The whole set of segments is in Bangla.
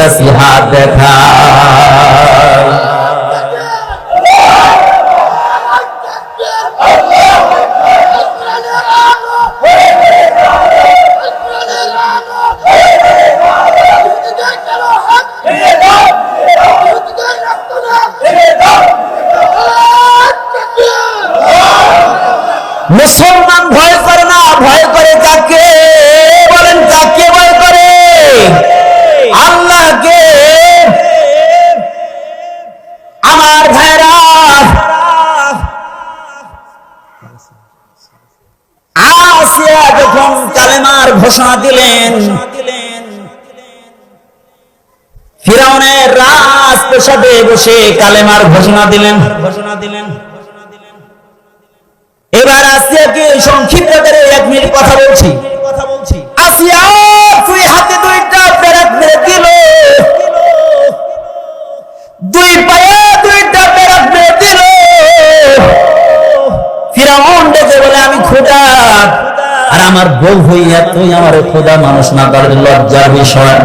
কাছে হাত দেখা মুসলমান ভয় ঘোষণা দিলেন। ফিরাউনের রাজ প্রসাদে বসে কালেমার ঘোষণা দিলেন। ঘোষণা দিলেন এবার আজকে সংক্ষিপ্ত করে এক মিনিট কথা বলছি? আমার বউ হইয়া তুই আমার খোদা মানুষ না তার লজ্জার বিষয়।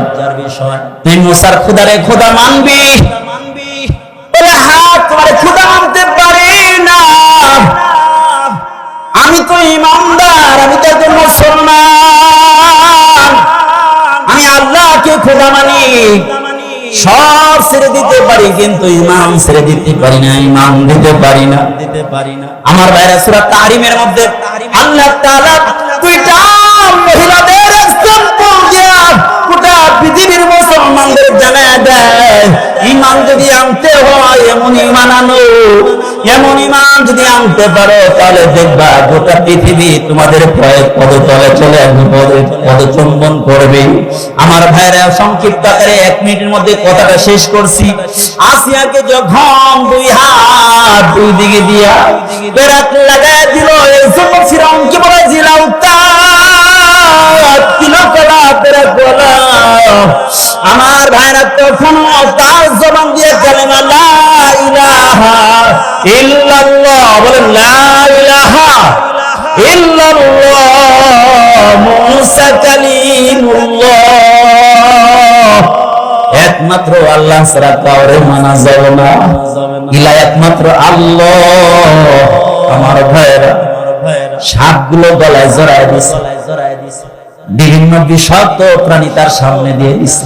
তুই মুসার খোদারে খোদা মানবি? আমি সব ছেড়ে দিতে পারি, কিন্তু ইমান ছেড়ে দিতে পারি না, ইমান দিতে পারি না। দিতে পারি না আমার ভাইরা সূরা তাহরিমের মধ্যে আল্লাহ দুইটা মহিলাদের এক্সাম্পল দিয়া গোটা পৃথিবীর মুসলমানদের জানায় দেয় ইমান যদি আনতে হয়, এমন ইমান আনো। এমন ইমান যদি আনতে পারো, তাহলে দেখবা গোটা পৃথিবী তোমাদের ভয়ে পদতলে চলে আসবে, পদে করবে। আমার ভাইরা, সংক্ষিপ্ত আকারে এক মিনিটের মধ্যে কথাটা শেষ করছি। আসিয়াকে যখন দুই হাত দুই দিকে দিয়া পেরাক লাগায় দিল, এই জন্য ফিরাউনকে বলে জিলাউ তিলকলা পেরাক আমার ভাইরা তখন তার জবান দিয়ে কালেমা লা ইলাহা ইল্লাল্লাহ। বলেন, লা ইলাহা ইল্লাল্লাহ মুসা কালিমুল্লাহ। একমাত্র আল্লাহ ছাড়া কাউরে মানা যাবে না। ইলা একমাত্র আল্লাহ। আমার ভাইরা, সাপগুলো গলায় জড়ায় দিছে। বিভিন্ন বিষাক্ত প্রাণী তার সামনে দিয়ে দিছে।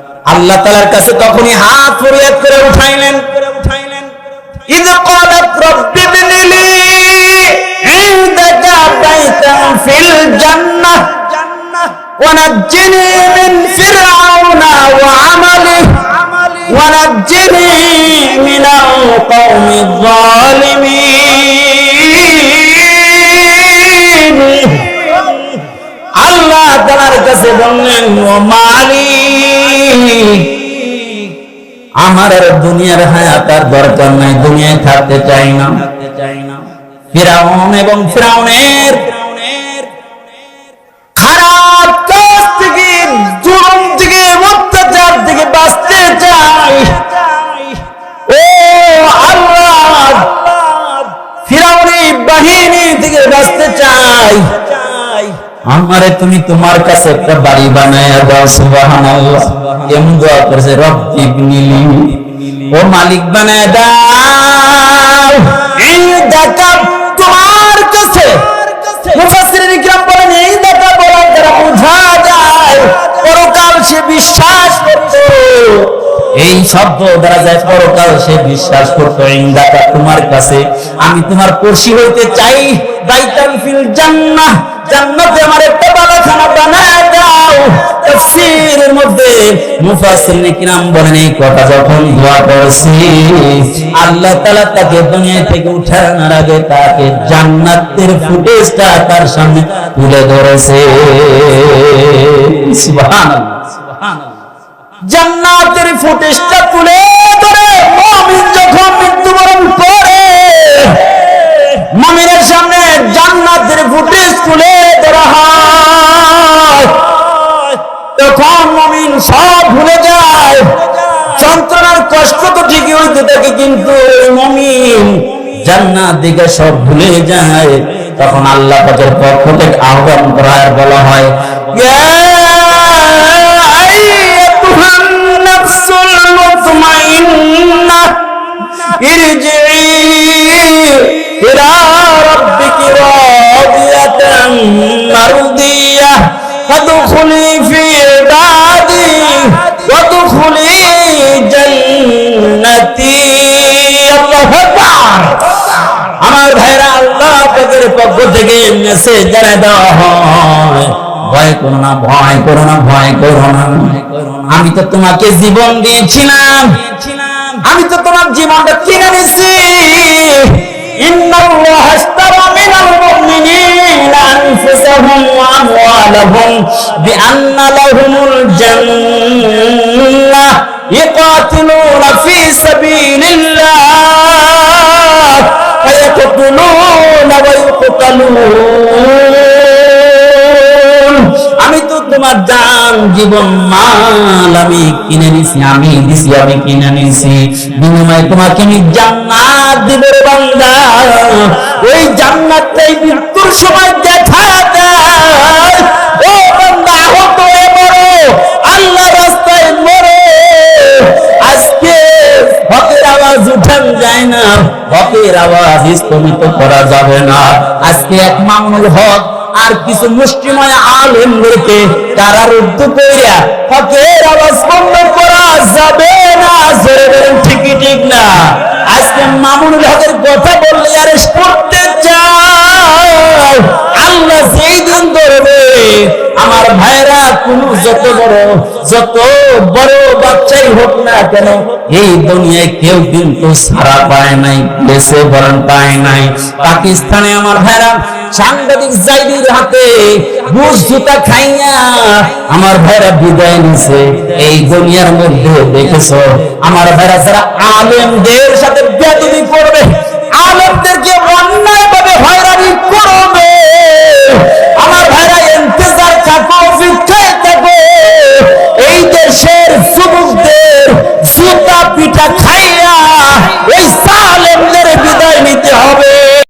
আল্লাহ তালার কাছে তখনই হাত ফরিয়াদ করে উঠাইলেন। আল্লাহ তার কাছে বললেন মালিক আমার আর দুনিয়ার হায়াত আর দরকার নাই, দুনিয়ায় থাকতে চাই না। ফিরাউন এবং ফিরাউনের খারাপ কাজ থেকে, জুলুম থেকে, অত্যাচার থেকে বাঁচতে চাই। ও আল্লাহ ফিরাউনি বাহিনী থেকে বাঁচতে চাই। আমারে তুমি তোমার কাছে একটা বাড়ি বানায় দাও, সুবহানাল্লাহ। কেমন দোয়া করেছে, রব্বি ইবনিলি ও মালিক, বানায় দাও। এই দেখা তোমার কাছে। মুফাসসিরিন কিরাম বলেন, এই দেখা বলার দ্বারা বোঝা যায়, পরকাল সে বিশ্বাস করত। এই শব্দ দ্বারা যায়, পরকাল সে বিশ্বাস করতো ইন্দাকা তোমার কাছে। আমি তোমার পড়শি হইতে চাই, বাইতান ফিল জান্নাহ। তাকে জান্নাতের ফুটেজটা তার সামনে তুলে ধরেছে। জান্নাতের ফুটেজটা তুলে ধরে মুমিন যখন মৃত্যুবরণ করে মুমিনের সামনে জান্নাতের ফুটেজ তুলে মুমিন সব ভুলে যায়, যন্ত্রণার কষ্ট তো ঠিকই হইতে থাকে, কিন্তু মমিন জান্নাত দিকে সব ভুলে যায়। তখন আল্লাহ পাকের পক্ষ থেকে আহ্বান করা বলা হয় فادخلي في عبادي وادخلي جنتي الله أكبر আমার ভাইরা আল্লাহ পাকের পক্ষ থেকে মেসেজ জানাই দেওয়া হয় ভয় করো না ভয় করো না ভয় করো না আমি তো তোমাকে জীবন দিয়েছিলাম আমি তো তোমার জীবনটা কিনে নিছি ইন্নাল্লাহ আশতারা মিনাল মুমিনিনা আনফুসাহুম ওয়া আমওয়ালাহুম বিআন্না লাহুমুল জান্নাহ يقاتلون في سبيل الله فيقتلون ويقتلون আমি তো তোমার জান জীবন মাল আমি কিনে নিছি আমি দিছি আমি কিনে নিছি বিনিময়ে তোমাকে আমি জান্নাত দিব রে বান্দা ওই জান্নাতটাই মৃত্যুর সময় হকের আওয়াজ করা যাবে না। আজকে এক মামুল হক আর কিছু মুষ্টিময় আলেমদেরকে কারারুদ্ধ কইরা হকের আওয়াজ বন্ধ করা যাবে না। জোরে বলেন, ঠিকই ঠিক না। আজকে মামুনুল হকের কথা বললে আরে করতে চাও ভাইরা কোন যত বড় যত বড় বাচ্চাই হোক না কেন, এই দুনিয়ায় কেউ কিন্তু সারা পায় নাই, দেশে বরণ পায় নাই। পাকিস্তানে আমার ভাইরা সাংবাদিক জাইদির হাতে বুঝ জুতা খাইয়া আমার ভাইরা বিদায় নিছে। এই দুনিয়ার মধ্যে দেখেছ, আমার ভাইরা যারা আলেমদের সাথে বেদবি করবে, আলেমদেরকে অন্যায় ভাবে হয়রানি